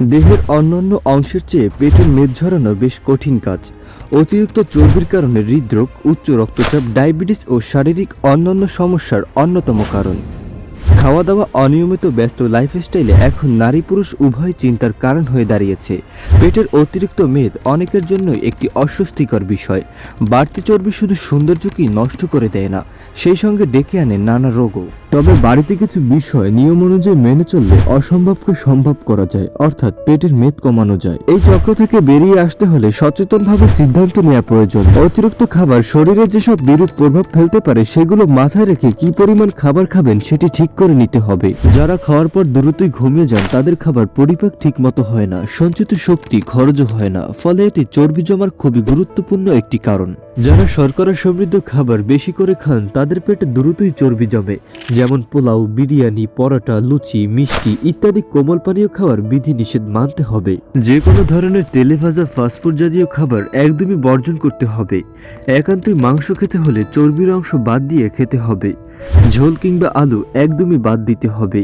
দেহের অন্যান্য অংশের চেয়ে পেটের মেদ ঝরানো বেশ কঠিন কাজ। অতিরিক্ত চর্বির কারণে হৃদরোগ, উচ্চ রক্তচাপ, ডায়াবেটিস ও শারীরিক অন্যান্য সমস্যার অন্যতম কারণ। খাওয়া দাওয়া অনিয়মিত ব্যস্ত লাইফস্টাইলে এখন নারী পুরুষ উভয় চিন্তার কারণ হয়ে দাঁড়িয়েছে। পেটের অতিরিক্ত মেদ অনেকের জন্যই একটি অস্বস্তিকর বিষয়। বাড়তি চর্বি শুধু সৌন্দর্যকেই নষ্ট করে দেয় না, সেই সঙ্গে ডেকে আনে নানা রোগও। তবে বাড়িতে কিছু বিষয় নিয়ম অনুযায়ী মেনে চললে অসম্ভবকে সম্ভব করা যায়, অর্থাৎ পেটের মেদ কমানো যায়। এই চক্র থেকে বেরিয়ে আসতে হলে সচেতনভাবে সিদ্ধান্ত নেওয়া প্রয়োজন। অতিরিক্ত খাবার শরীরে যেসব বিরূপ প্রভাব ফেলতে পারে, সেগুলো মাথায় রেখে কি পরিমাণ খাবার খাবেন সেটি ঠিক করে নিতে হবে। যারা খাওয়ার পর দ্রুতই ঘুমিয়ে যান, তাদের খাবার পরিপাক ঠিক মতো হয় না, সঞ্চিত শক্তি খরচও হয় না, ফলে এটি চর্বি জমার খুবই গুরুত্বপূর্ণ একটি কারণ। যারা শর্করা সমৃদ্ধ খাবার বেশি করে খান, তাদের পেটে দ্রুতই চর্বি জমে। যেমন পোলাও, বিরিয়ানি, পরোটা, লুচি, মিষ্টি ইত্যাদি কোমল পানীয় খাওয়ার বিধি নিষেধ মানতে হবে। যে কোনো ধরনের তেলে ভাজা ফাস্টফুড জাতীয় খাবার একদমই বর্জন করতে হবে। একান্তই মাংস খেতে হলে চর্বির অংশ বাদ দিয়ে খেতে হবে। ঝোল কিংবা আলু একদমই বাদ দিতে হবে।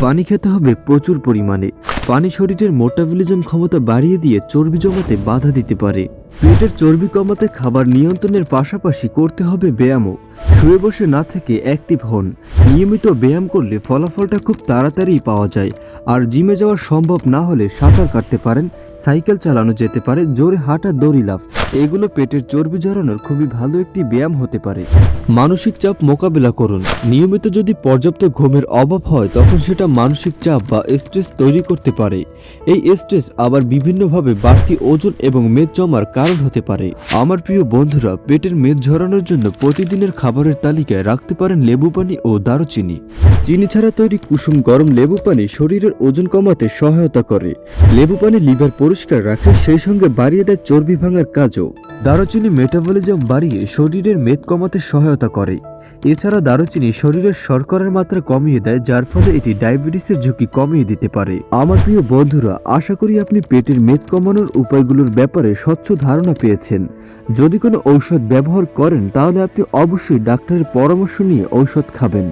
পানি খেতে হবে প্রচুর পরিমাণে। পানি শরীরের মোটাবলিজম ক্ষমতা বাড়িয়ে দিয়ে চর্বি জমাতে বাধা দিতে পারে। পেটের চর্বি কমাতে খাবার নিয়ন্ত্রণের পাশাপাশি করতে হবে ব্যায়ামও। শুয়ে বসে না থেকে অ্যাক্টিভ হন। নিয়মিত ব্যায়াম করলে ফলাফলটা খুব তাড়াতাড়ি পাওয়া যায়। আর জিমে যাওয়া সম্ভব না হলে সাঁতার কাটতে পারেন, সাইকেল চালানো যেতে পারে, জোরে হাঁটা দড়ি লাফ। এগুলো পেটের চর্বি ঝরানোর খুবই ভালো একটি ব্যায়াম হতে পারে। মানসিক চাপ মোকাবেলা করুন। নিয়মিত যদি পর্যাপ্ত ঘুমের অভাব হয়, তখন সেটা মানসিক চাপ বা স্ট্রেস তৈরি করতে পারে। এই স্ট্রেস আবার বিভিন্নভাবে বাড়তি ওজন এবং মেদ জমার কারণ হতে পারে। আমার প্রিয় বন্ধুরা, পেটের মেদ ঝরানোর জন্য প্রতিদিনের খাবারের তালিকায় রাখতে পারেন লেবু পানি ও দারুচিনি। চিনি ছাড়া তৈরি কুসুম গরম লেবু পানি শরীরের ওজন কমাতে সহায়তা করে। লেবু পানি লিভার পরিষ্কার রাখে, সেই সঙ্গে বাড়িয়ে দেয় চর্বি ভাঙার কাজও। দারুচিনি মেটাবলিজম বাড়িয়ে শরীরের মেদ কমাতে সহায়তা করে। এছাড়া দারুচিনি শরীরের শর্করার মাত্রা কমিয়ে দেয়, যার ফলে এটি ডায়াবেটিসের ঝুঁকি কমিয়ে দিতে পারে। আমার প্রিয় বন্ধুরা, আশা করি আপনি পেটের মেদ কমানোর উপায়গুলোর ব্যাপারে স্বচ্ছ ধারণা পেয়েছেন। যদি কোনো ঔষধ ব্যবহার করেন, তাহলে আপনি অবশ্যই ডাক্তারের পরামর্শ নিয়ে ঔষধ খাবেন।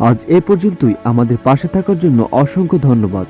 আজ এ পর্যন্তই। আমাদের পাশে থাকার জন্য অসংখ্য ধন্যবাদ।